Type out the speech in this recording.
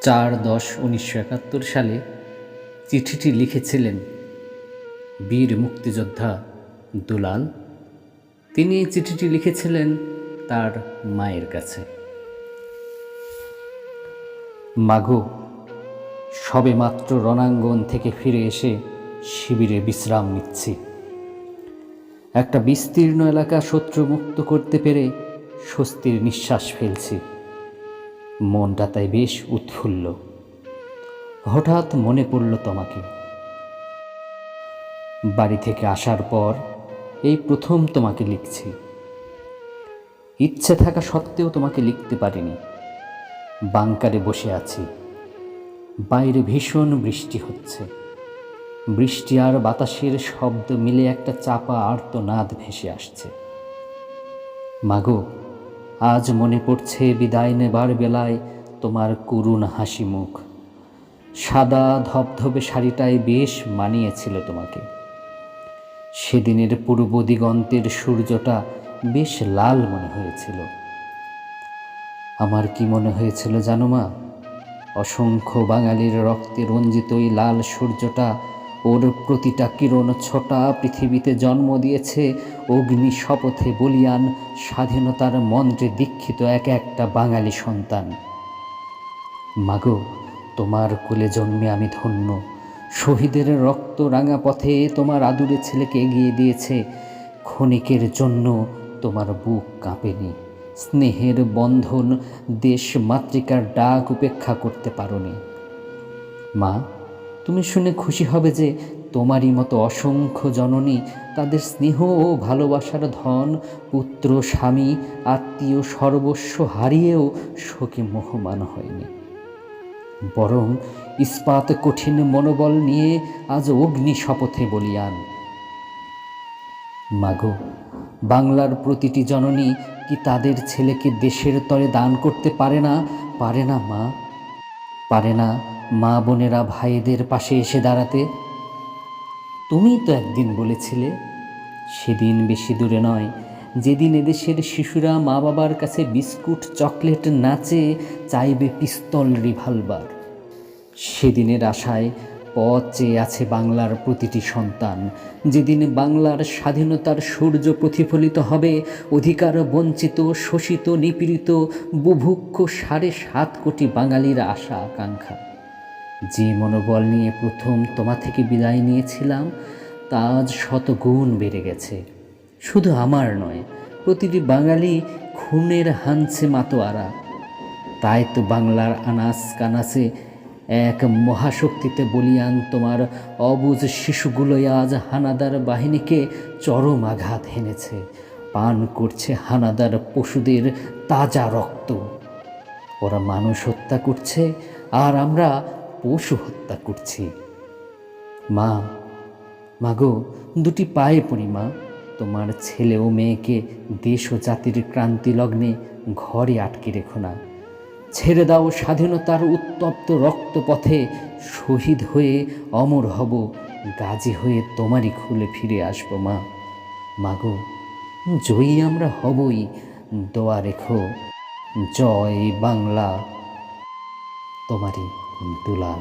চার দশ উনিশশো একাত্তর সালে চিঠিটি লিখেছিলেন বীর মুক্তিযোদ্ধা দুলাল। তিনি এই চিঠিটি লিখেছিলেন তার মায়ের কাছে। মাগো, সবে মাত্র রণাঙ্গন থেকে ফিরে এসে শিবিরে বিশ্রাম নিচ্ছি। একটা বিস্তীর্ণ এলাকা শত্রুমুক্ত করতে পেরে স্বস্তির নিঃশ্বাস ফেলছি। মনটা তাই বেশ উৎফুল্ল। হঠাৎ মনে পড়ল তোমাকে। বাড়ি থেকে আসার পর এই প্রথম তোমাকে লিখছি। ইচ্ছে থাকা সত্ত্বেও তোমাকে লিখতে পারিনি। বাংকারে বসে আছি। বাইরে ভীষণ বৃষ্টি হচ্ছে। বৃষ্টি আর বাতাসের শব্দ মিলে একটা চাপা আর্তনাদ ভেসে আসছে। মাগো আজ মনে পড়ছে বিদায় নেবার বেলায় তোমার করুণ হাসি মুখ। সাদা ধবধবে শাড়িটায় বেশ মানিয়েছিল তোমাকে। সেদিনের পূর্ব দিগন্তের সূর্যটা বেশ লাল মনে হয়েছিল। আমার কি মনে হয়েছিল জানো মা? অসংখ্য বাঙালির রক্তে রঞ্জিত এই লাল সূর্যটা ওর প্রতিটা কিরণ ছোটা পৃথিবীতে জন্ম দিয়েছে। অগ্নি শপথে বলিয়ান, স্বাধীনতার মন্ত্রে দীক্ষিত এক একটা বাঙালি সন্তান। মাগো, তোমার কুলে জন্মে আমি ধন্য। শহীদের রক্ত রাঙা পথে তোমার আদুরে ছেলেকে এগিয়ে দিয়েছে। ক্ষণিকের জন্য তোমার বুক কাঁপেনি। স্নেহের বন্ধন দেশ মাতৃকার ডাক উপেক্ষা করতে পারোনি। মা তুমি শুনে খুশি হবে যে তোমারই মতো অসংখ্য জননী তাদের স্নেহ ও ভালোবাসার ধন, পুত্র, স্বামী, আত্মীয়, সর্বস্ব হারিয়েও শোকে মোহমান হয়নি। বরং ইস্পাত কঠিন মনোবল নিয়ে আজ অগ্নি শপথে বলিয়ান, মাগো, বাংলার প্রতিটি জননী কি তাদের ছেলেকে দেশের তরে দান করতে পারে না? পারে না, মা, পারে না। মা বোনেরা ভাইদের পাশে এসে দাঁড়াতে, তুমি তো একদিন বলেছিলে, সেদিন বেশি দূরে নয়। যেদিন এদেশের শিশুরা মা বাবার কাছে বিস্কুট, চকলেট নাচে, চাইবে পিস্তল রিভলভার, সেদিনের আশায় পথ চেয়ে আছে বাংলার প্রতিটি সন্তান। যেদিন বাংলার স্বাধীনতার সূর্য প্রতিফলিত হবে, অধিকার বঞ্চিত, শোষিত, নিপীড়িত, বুভুক্ষ সাড়ে সাত কোটি বাঙালির আশা আকাঙ্ক্ষা যে মনোবল নিয়ে প্রথম তোমা থেকে বিদায় নিয়েছিলাম তা আজ শতগুণ বেড়ে গেছে। শুধু আমার নয়, প্রতিটি বাঙালি খুনের হানছে মাতোয়ারা। তাই তো বাংলার আনাস কানাসে এক মহাশক্তিতে বলিয়ান তোমার অবুজ শিশুগুলোই আজ হানাদার বাহিনীকে চরম আঘাত হেনেছে। পান করছে হানাদার পশুদের তাজা রক্ত। ওরা মানুষ হত্যা করছে, আর আমরা পশু হত্যা করছি। মা, মাগো, দুটি পায়ে পড়ি, মা। তোমার ছেলে ও মেয়েকে দেশ ও জাতির ক্রান্তি লগ্নে ঘরে আটকে রেখো না। ছেড়ে দাও স্বাধীনতার উত্তপ্ত রক্তপথে। শহীদ হয়ে অমর হব, গাজী হয়ে তোমারই খুলে ফিরে আসব, মা। মাগো, জয়ী আমরা হবই, দোয়া রেখো। জয় বাংলা। তোমারই দুলাল